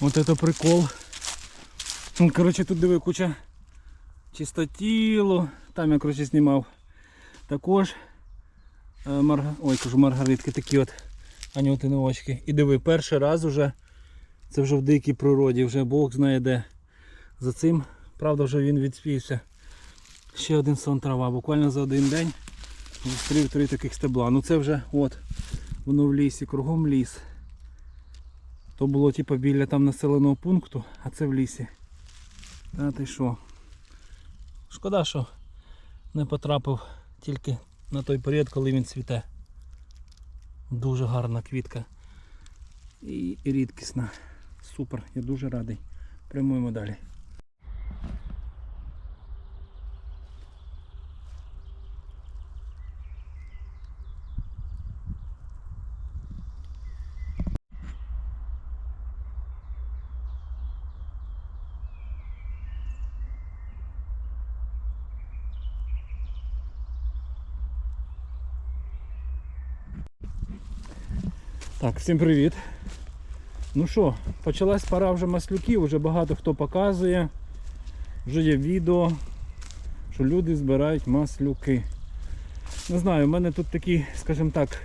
Вот это прикол. Ну, коротше, тут диви куча чистотілу. Там я коротше знімав. Також е. Ой, кажу, маргаритки такі от анютиновочки. І диви, перший раз уже це вже в дикій природі, вже Бог знає де. За цим, правда, вже він відспівся. Ще один сон трава. Буквально за один день зустрів три таких стебла. Ну це вже от, воно в лісі, кругом ліс. То було типу біля там населеного пункту, а це в лісі. Та ти що? Шкода, що не потрапив тільки на той період, коли він цвіте. Дуже гарна квітка. І рідкісна. Супер, я дуже радий. Прямуємо далі. Так, всім привіт. Ну що, почалась пора вже маслюків, вже багато хто показує. Вже є відео, що люди збирають маслюки. Не знаю, в мене тут такі, скажімо так,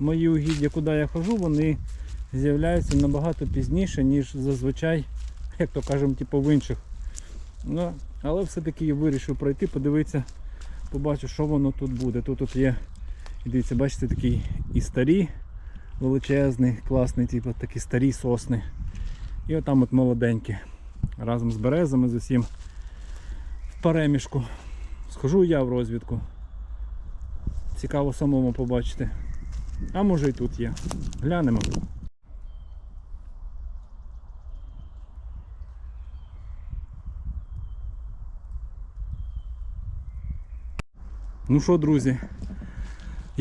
мої угіддя, куди я хожу, вони з'являються набагато пізніше, ніж зазвичай, як то кажемо, типу в інших. Ну, але все-таки я вирішив пройти, подивитися, побачу, що воно тут буде. Тут тут є, дивіться, бачите, такі і старі величезний, класний, типу такі старі сосни. І отам от молоденькі. Разом з березами з усім в перемішку. Схожу я в розвідку. Цікаво самому побачити. А може і тут є. Глянемо. Ну що, друзі,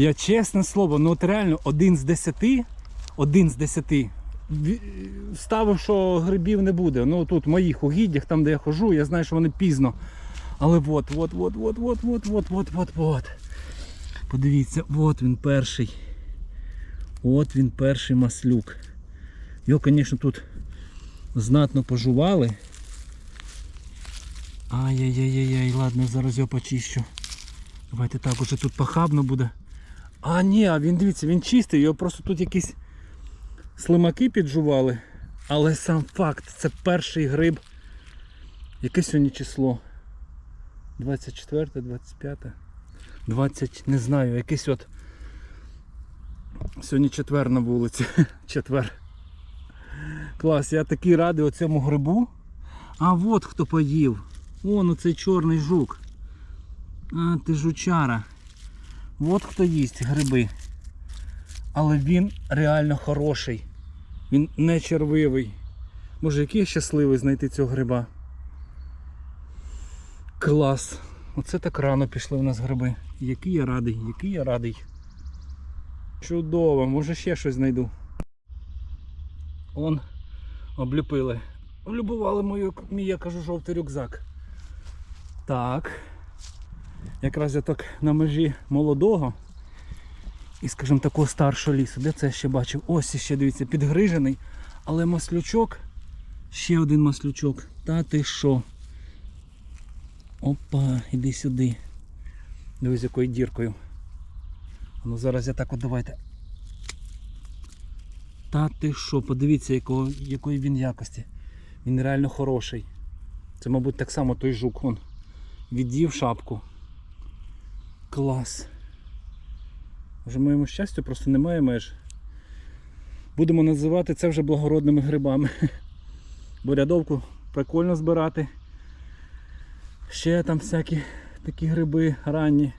я чесне слово, ну от реально один з десяти, один з десяти ставив, що грибів не буде. Ну тут в моїх угіддях, там де я хожу, я знаю, що вони пізно. Але от, от, от, от, от, от, от, от, от, от. Подивіться, от він перший. От він перший маслюк. Його, звісно, тут знатно пожували. Ай-яй-яй-яй, ладно, зараз його почищу. Давайте так, уже тут похабно буде. А ні, а він дивіться, він чистий, його просто тут якісь слимаки піджували. Але сам факт, це перший гриб. Яке сьогодні число? 24, 25, 20, не знаю, якийсь от. Сьогодні четвер на вулиці. Четвер. Клас, я такий радий оцьому грибу. А от хто поїв. Вон оцей чорний жук. А, ти жучара. От хто їсть гриби. Але він реально хороший. Він не червивий. Може який я щасливий знайти цього гриба. Клас. Оце так рано пішли в нас гриби. Який я радий, який я радий. Чудово, може ще щось знайду. Он обліпили. Облюбували мою, мій, я кажу, жовтий рюкзак. Так. Якраз я так на межі молодого і, скажімо, такого старшого лісу. Де це я ще бачив? Ось ще дивіться, підгрижений. Але маслючок, ще один маслючок. Та ти що? Опа, іди сюди. Дивись, якою діркою. Ну зараз я так от давайте. Та ти що, подивіться, якого, якої він якості. Він реально хороший. Це, мабуть, так само той жук. Он від'їв шапку. Клас. Вже моєму щастю просто немає меж. Будемо називати це вже благородними грибами. Бо рядовку прикольно збирати. Ще там всякі такі гриби ранні.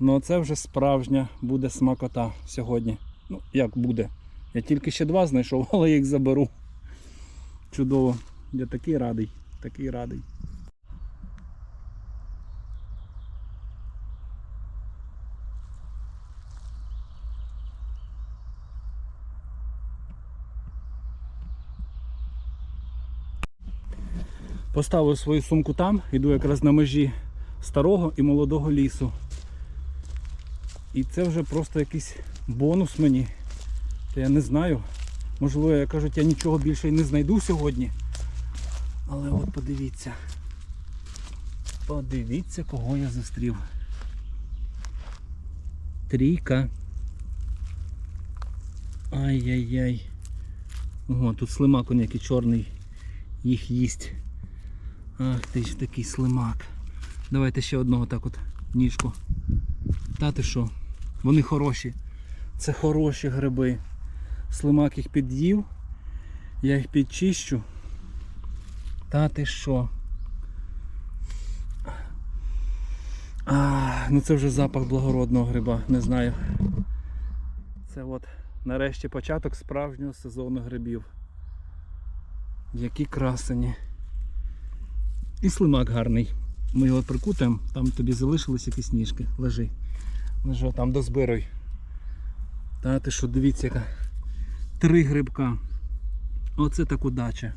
Ну це вже справжня буде смакота сьогодні. Ну, як буде. Я тільки ще два знайшов, але їх заберу. Чудово. Я такий радий, такий радий. Поставив свою сумку там, іду якраз на межі старого і молодого лісу. І це вже просто якийсь бонус мені. Та я не знаю. Можливо, я кажуть, я нічого більше і не знайду сьогодні. Але от подивіться. Подивіться, кого я зустрів. Трійка. Ай-яй-яй. Ого, тут слимак он який чорний. Їх їсть. Ах ти ж такий слимак. Давайте ще одного так от ніжку. Та ти що? Вони хороші. Це хороші гриби. Слимак їх під'їв. Я їх підчищу. Та ти що? Ну це вже запах благородного гриба, не знаю. Це от нарешті початок справжнього сезону грибів. Які красені. І слимак гарний. Ми його прикутаємо, там тобі залишились якісь ніжки. Лежи. Лежи, там дозбируй. Та ти що, дивіться яка. Три грибка. Оце так удача.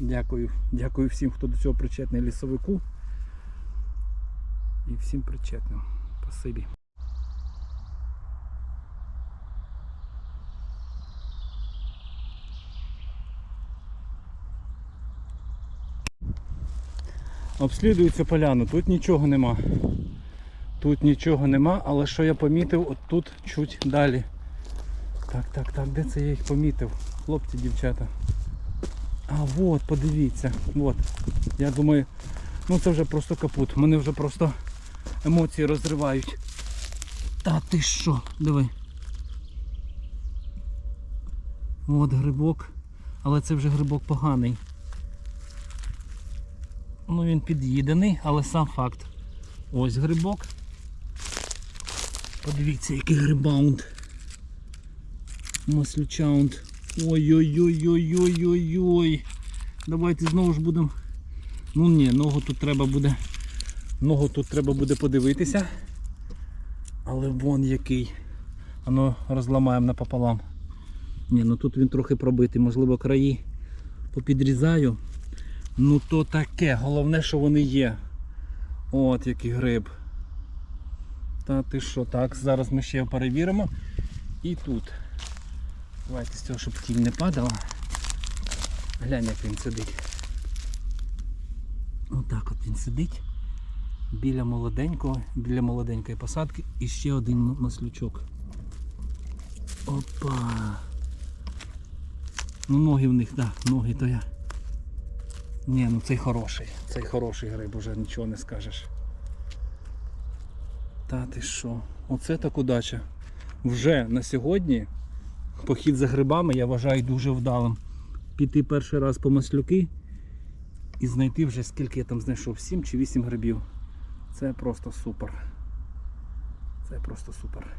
Дякую. Дякую всім, хто до цього причетний лісовику. І всім причетним. Спасибі. Обслідую цю поляну, тут нічого нема. Тут нічого нема, але що я помітив, от тут чуть далі. Так, так, так, де це я їх помітив? Хлопці, дівчата. А от, подивіться, от. Я думаю, ну це вже просто капут. Мене вже просто емоції розривають. Та ти що? Диви. От грибок. Але це вже грибок поганий. Ну він під'їдений, але сам факт. Ось грибок. Подивіться, який грибаунд. Маслючаунд. Ой-ой-ой-ой-ой-ой-ой. Давайте знову ж будемо. Ну ні, ногу тут треба буде. Ногу тут треба буде подивитися. Але вон який. Ано розламаємо напополам. Ні, ну тут він трохи пробитий, можливо краї попідрізаю. Ну то таке, головне, що вони є. От який гриб. Та ти що, так, зараз ми ще перевіримо. І тут. Давайте з цього, щоб тінь не падала. Глянь, як він сидить. Отак от він сидить. Біля молоденького, біля молоденької посадки і ще один маслючок. Опа. Ну ноги в них, так, да, ноги то я. Ні, ну цей хороший. Цей хороший гриб, уже нічого не скажеш. Та ти що? Оце так удача. Вже на сьогодні похід за грибами я вважаю дуже вдалим. Піти перший раз по маслюки і знайти вже скільки я там знайшов, 7 чи 8 грибів. Це просто супер. Це просто супер.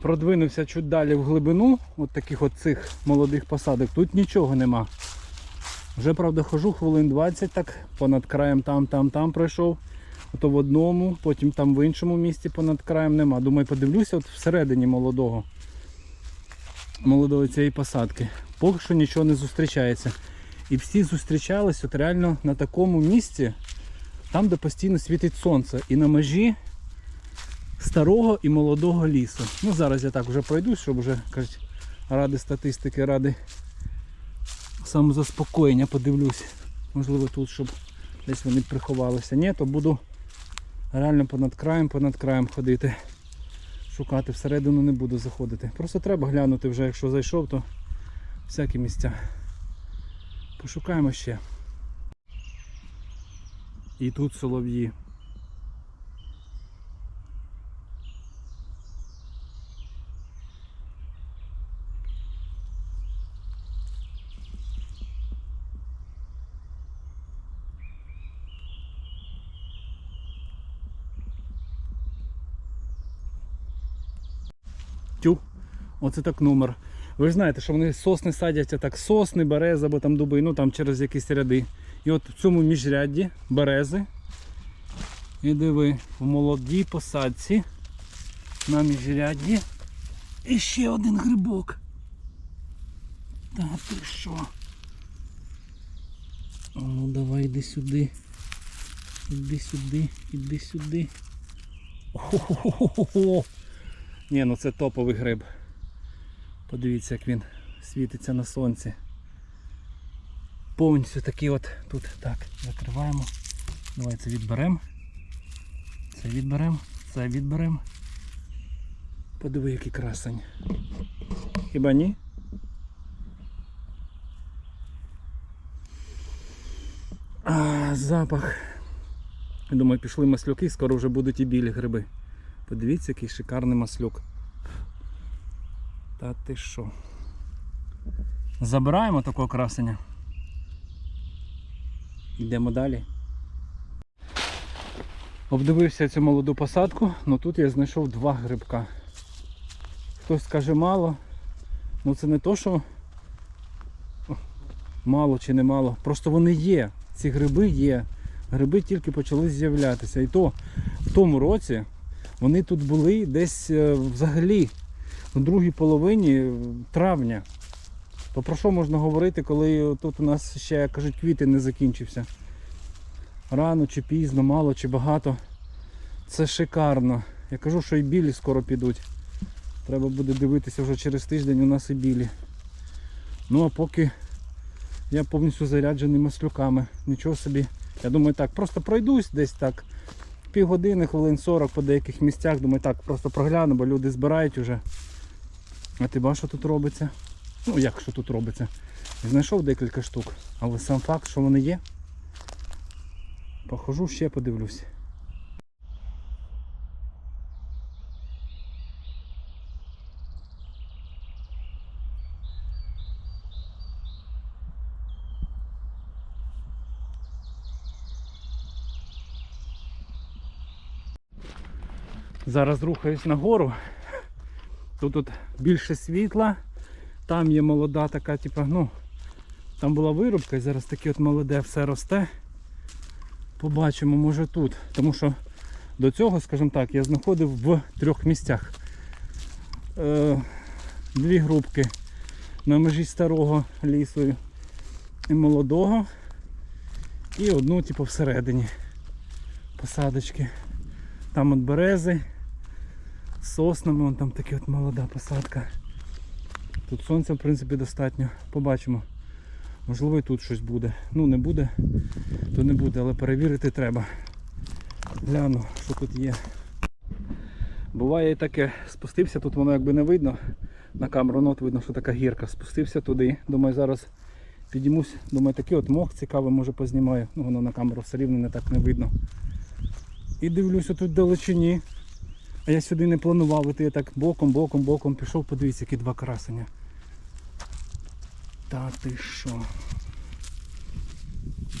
Продвинувся чуть далі в глибину, от таких от цих молодих посадок. Тут нічого нема. Вже, правда, хожу хвилин 20 так, понад краєм там, там, там пройшов. Ото в одному, потім там в іншому місці понад краєм нема. Думаю, подивлюся от всередині молодого. Молодої цієї посадки. Поки що нічого не зустрічається. І всі зустрічались от реально на такому місці, там, де постійно світить сонце. І на межі старого і молодого лісу. Ну зараз я так вже пройдусь, щоб вже кажуть, ради статистики, ради самозаспокоєння подивлюсь. Можливо тут, щоб десь вони приховалися. Ні, то буду реально понад краєм, понад краєм ходити. Шукати всередину не буду заходити. Просто треба глянути вже, якщо зайшов, то всякі місця. Пошукаємо ще. І тут солов'ї. Тю. Оце так номер. Ви знаєте, що вони сосни садять, а так сосни, берези або там дуби, ну там через якісь ряди. І от в цьому міжрядді берези. І диви, в молодій посадці на міжрядді. І ще один грибок. Та ти що? Ну давай йди сюди. Іди сюди, іди сюди. Ні, ну це топовий гриб. Подивіться, як він світиться на сонці. Повністю такий от тут. Так, закриваємо. Давай це відберемо. Це відберемо, це відберемо. Подиви, який красень. Хіба ні? А, запах. Думаю, пішли маслюки, скоро вже будуть і білі гриби. Подивіться, який шикарний маслюк. Та ти що? Забираємо такого красення. Йдемо далі. Обдивився цю молоду посадку, але тут я знайшов два грибка. Хтось скаже мало. Ну це не то, що мало чи не мало. Просто вони є. Ці гриби є. Гриби тільки почали з'являтися. І то в тому році вони тут були десь е, взагалі у другій половині травня. То про що можна говорити, коли тут у нас ще, як кажуть, квіти не закінчився. Рано чи пізно, мало чи багато. Це шикарно. Я кажу, що і білі скоро підуть. Треба буде дивитися вже через тиждень у нас і білі. Ну а поки я повністю заряджений маслюками. Нічого собі. Я думаю так, просто пройдусь десь так. Півгодини, хвилин 40 по деяких місцях. Думаю, так, просто прогляну, бо люди збирають уже. А ти бачиш, що тут робиться? Ну як що тут робиться? Знайшов декілька штук, але сам факт, що вони є. Похожу ще подивлюсь. Зараз рухаюсь нагору. Тут, тут більше світла. Там є молода така, типу, ну, там була вирубка і зараз таке от молоде все росте. Побачимо, може тут. Тому що до цього, скажімо так, я знаходив в трьох місцях. Е, дві грубки на межі старого лісу і молодого. І одну, типу, всередині посадочки. Там от берези соснами, вон там така от молода посадка. Тут сонця в принципі достатньо. Побачимо. Можливо і тут щось буде. Ну не буде, то не буде, але перевірити треба. Гляну, що тут є. Буває і таке, спустився, тут воно якби не видно. На камеру ну, от видно, що така гірка. Спустився туди. Думаю, зараз підіймусь. Думаю, такий от мох цікавий, може познімаю. Ну воно на камеру все рівно не так не видно. І дивлюся тут далечині. А я сюди не планував іти, я так боком, боком, боком пішов, подивіться, які два красення. Та ти що?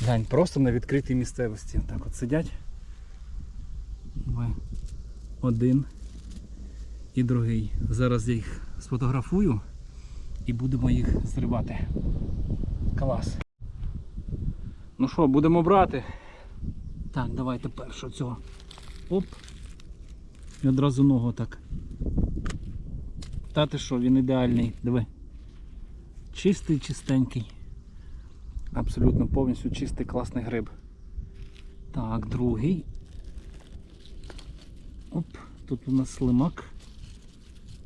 Глянь, просто на відкритій місцевості. Так от сидять. Один і другий. Зараз я їх сфотографую і будемо їх зривати. Клас. Ну що, будемо брати. Так, давайте першу цього. Оп. І одразу ногу так. Та ти що, він ідеальний, диви. Чистий, чистенький. Абсолютно повністю чистий класний гриб. Так, другий. Оп, тут у нас слимак.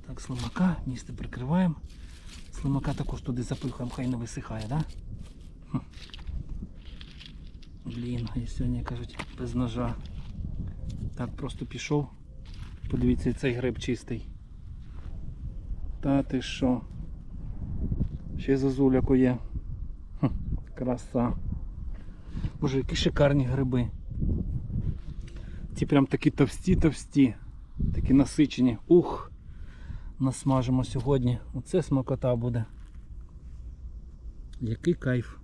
Так, слимака, місце прикриваємо. Слимака також туди запихаємо, хай не висихає, да? Блін, я сьогодні кажуть без ножа. Так, просто пішов. Подивіться, цей гриб чистий. Та ти що? Ще зазуляку є. Хм, краса. Боже, які шикарні гриби. Ці прям такі товсті-товсті, такі насичені. Ух! Насмажимо сьогодні. Оце смакота буде. Який кайф.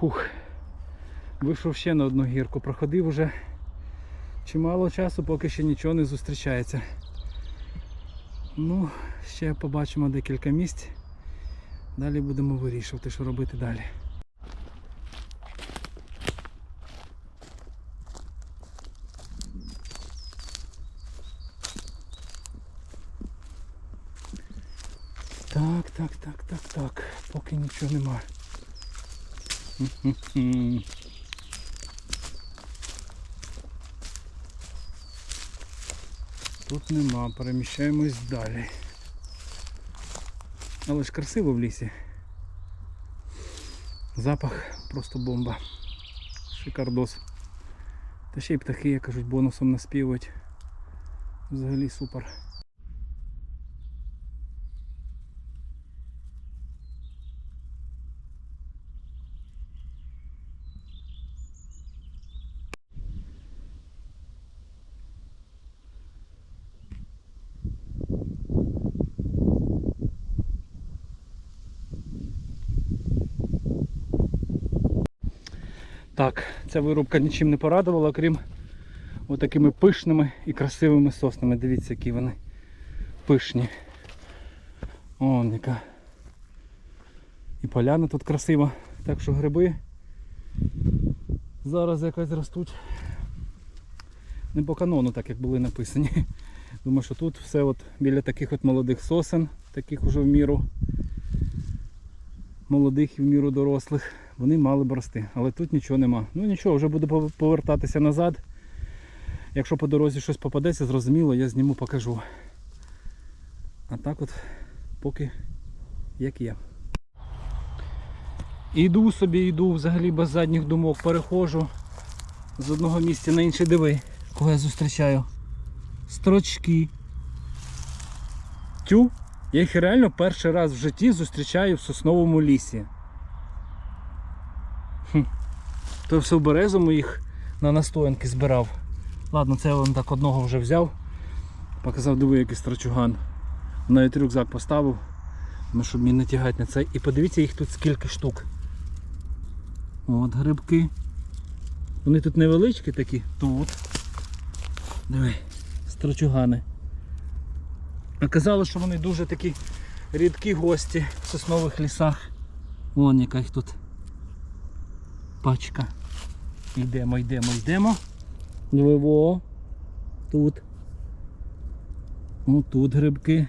Фух. Вийшов ще на одну гірку. Проходив уже чимало часу, поки ще нічого не зустрічається. Ну, ще побачимо декілька місць. Далі будемо вирішувати, що робити далі. так, так, так, так. Поки нічого нема. Тут нема, переміщаємось далі. Але ж красиво в лісі. Запах просто бомба. Шикардос. Та ще й птахи, як кажуть, бонусом наспівують. Взагалі супер. Так, ця вирубка нічим не порадувала, крім отакими пишними і красивими соснами. Дивіться, які вони пишні. Вон яка. І поляна тут красива. Так що гриби зараз якось ростуть. Не по канону, так як були написані. Думаю, що тут все от біля таких от молодих сосен, таких уже в міру молодих і в міру дорослих, вони мали б рости. Але тут нічого нема. Ну нічого, вже буду повертатися назад. Якщо по дорозі щось попадеться, зрозуміло, я зніму, покажу. А так от поки як є. Іду собі, йду взагалі без задніх думок, перехожу з одного місця на інше диви, кого я зустрічаю. Строчки. Тю, я їх реально перший раз в житті зустрічаю в сосновому лісі. Хм. То все в березому їх на настоянки збирав. Ладно, це я вон так одного вже взяв. Показав, диви, який страчуган. Навіть рюкзак поставив, ну, щоб мені не тягати на це. І подивіться їх тут скільки штук. От грибки. Вони тут невеличкі такі. Тут. Диви, страчугани. Казали, що вони дуже такі рідкі гості в соснових лісах. Вон яка їх тут пачка. Йдемо, йдемо, йдемо. Диво. Тут. Отут грибки.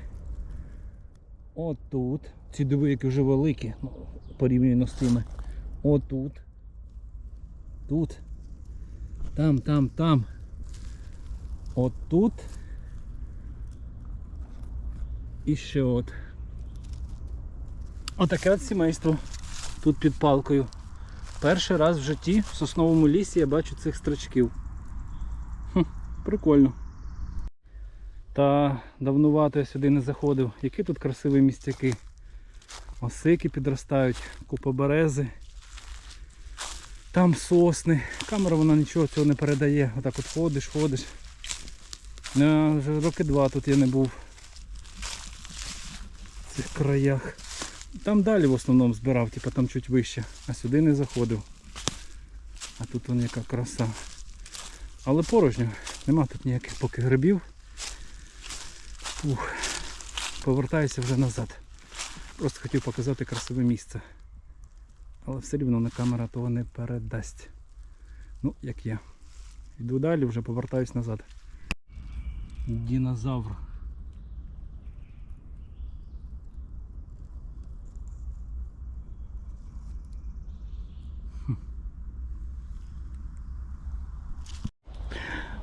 Отут. Ці диви, які вже великі, ну, порівняно з цими. Отут. Тут. Там, там, там. Отут. І ще от. Отаке от сімейство тут під палкою. Перший раз в житті в сосновому лісі я бачу цих строчків. Хм, прикольно. Та давнувато я сюди не заходив. Які тут красиві містяки. Осики підростають, купа берези. Там сосни. Камера вона нічого цього не передає. Отак от ходиш, ходиш. Вже роки два тут я не був цих краях. Там далі в основному збирав, типу там чуть вище, а сюди не заходив. А тут вон яка краса. Але порожньо, нема тут ніяких поки грибів. Ух, повертаюся вже назад. Просто хотів показати красиве місце. Але все рівно на камера того не передасть. Ну, як є. Йду далі, вже повертаюсь назад. Динозавр.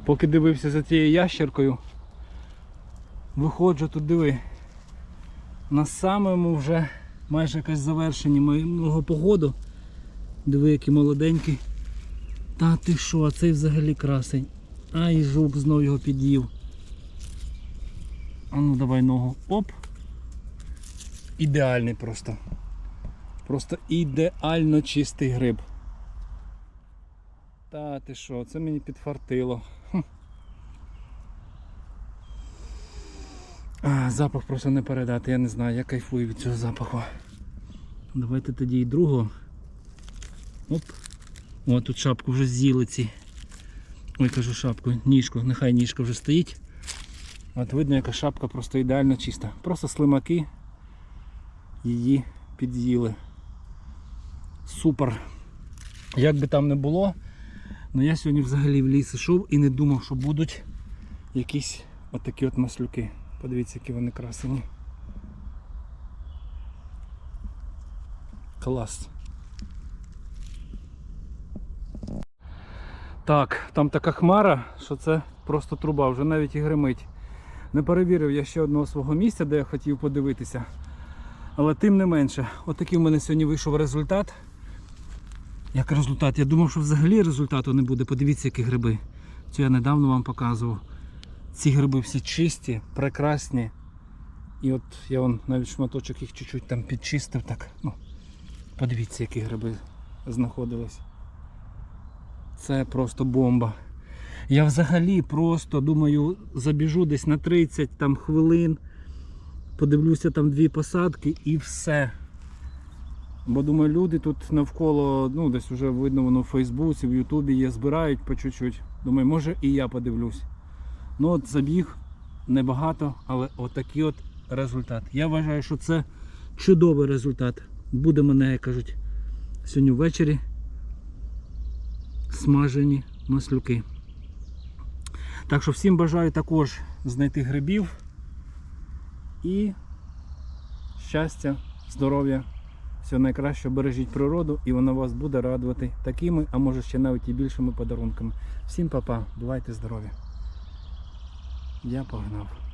Поки дивився за цією ящеркою, виходжу тут диви. На самому вже майже якесь завершенні мого погоду. Диви, який молоденький. Та ти що, а цей взагалі красень. Ай, жук знов його під'їв. А ну давай ногу. Оп. Ідеальний просто. Просто ідеально чистий гриб. Та ти що, це мені підфартило. Хм. А, запах просто не передати, я не знаю, я кайфую від цього запаху. Давайте тоді і другого. Оп. О, тут шапку вже з'їли ці. Ой, кажу шапку, ніжку, нехай ніжка вже стоїть. От видно, яка шапка просто ідеально чиста. Просто слимаки її під'їли. Супер. Як би там не було, але я сьогодні взагалі в ліс йшов і не думав, що будуть якісь отакі от маслюки. Подивіться, які вони красиві. Клас. Так, там така хмара, що це просто труба, вже навіть і гримить. Не перевірив я ще одного свого місця, де я хотів подивитися. Але тим не менше, отакий в мене сьогодні вийшов результат. Як результат? Я думав, що взагалі результату не буде. Подивіться, які гриби. Це я недавно вам показував. Ці гриби всі чисті, прекрасні. І от я вон навіть шматочок їх чуть-чуть там підчистив. Так. Ну, подивіться, які гриби знаходились. Це просто бомба. Я взагалі просто думаю, забіжу десь на 30 там, хвилин, подивлюся там дві посадки і все. Бо думаю, люди тут навколо, ну десь вже видно воно в Фейсбуці, в Ютубі є, збирають по чуть-чуть. Думаю, може і я подивлюсь. Ну от забіг небагато, але отакий от результат. Я вважаю, що це чудовий результат. Буде мене, як кажуть, сьогодні ввечері смажені маслюки. Так що всім бажаю також знайти грибів і щастя, здоров'я. Всього найкращого, бережіть природу і вона вас буде радувати такими, а може ще навіть і більшими подарунками. Всім па-па, бувайте здорові. Я погнав.